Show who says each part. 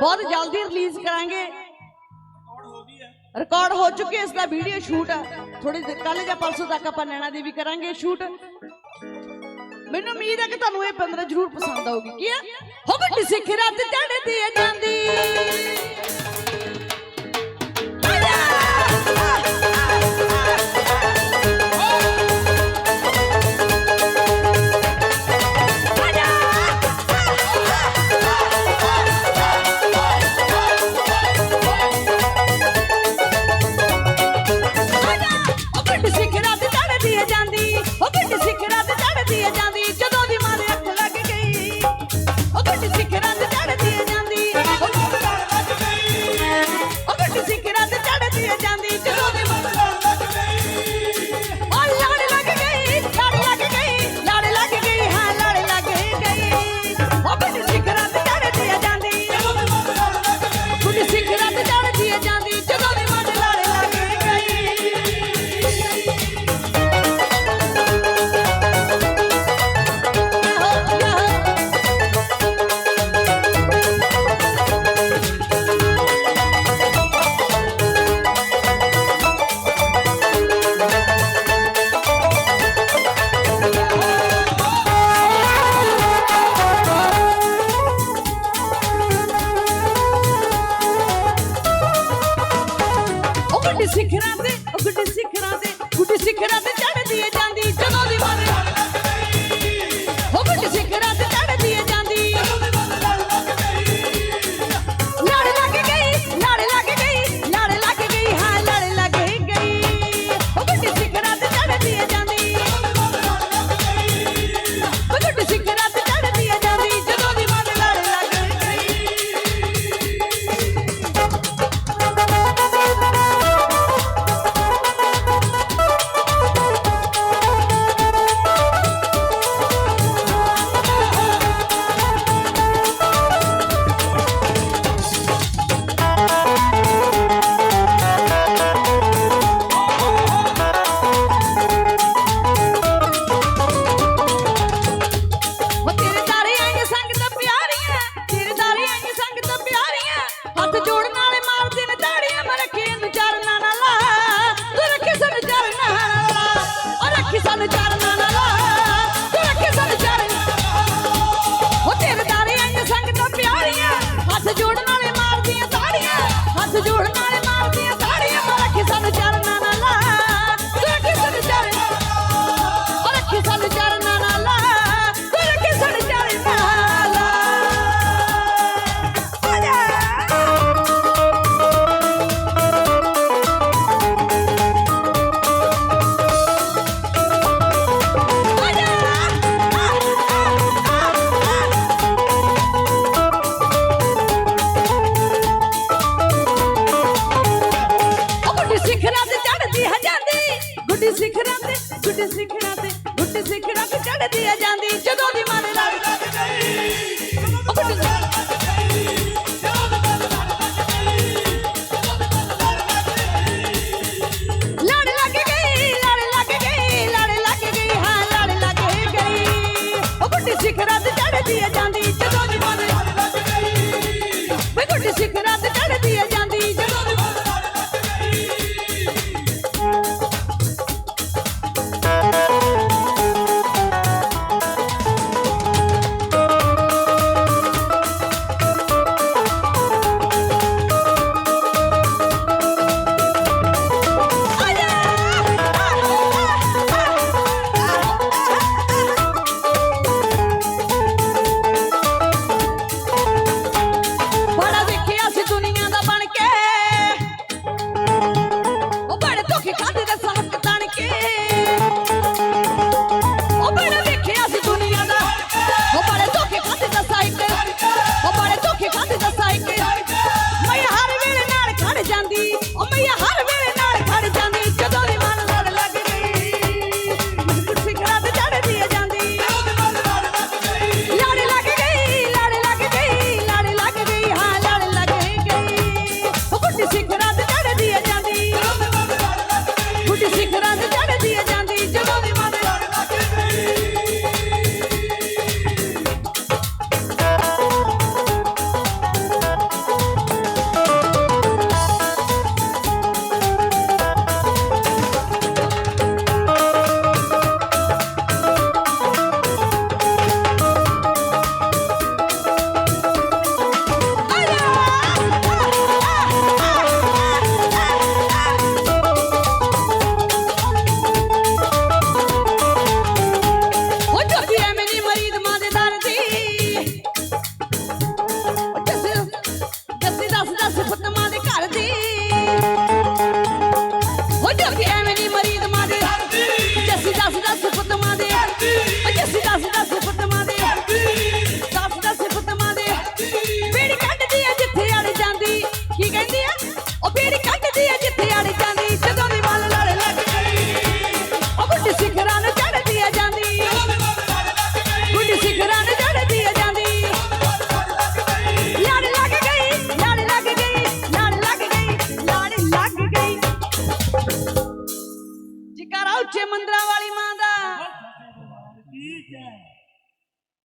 Speaker 1: ਬਹੁਤ ਜਲਦੀ ਰਿਲੀਜ਼ ਕਰਾਂਗੇ। ਰਿਕਾਰਡ ਹੋ ਚੁੱਕੇ ਇਸ ਦਾ ਵੀਡੀਓ ਸ਼ੂਟ ਥੋੜੀ ਕੱਲ ਜਾਂ ਪਰਸੋਂ ਤੱਕ ਆਪਾਂ ਨੈਣਾ ਵੀ ਕਰਾਂਗੇ ਸ਼ੂਟ ਮੈਨੂੰ ਉਮੀਦ ਹੈ ਕਿ ਤੁਹਾਨੂੰ ਇਹ 15 ਜ਼ਰੂਰ ਪਸੰਦ ਆਊਗੀ। ਕੀ ਹੈ? ਹੋ ਵੱਡੀ ਸਿਖਰਾਂ ਤੇ ਜਾਂਦੀ শিখরা ਕੱਢਦੀ ਆ ਜਾਂਦੀ ਜਦੋਂ ਦੀ ਮਨ ਲੱਗਦਾ ਗਈ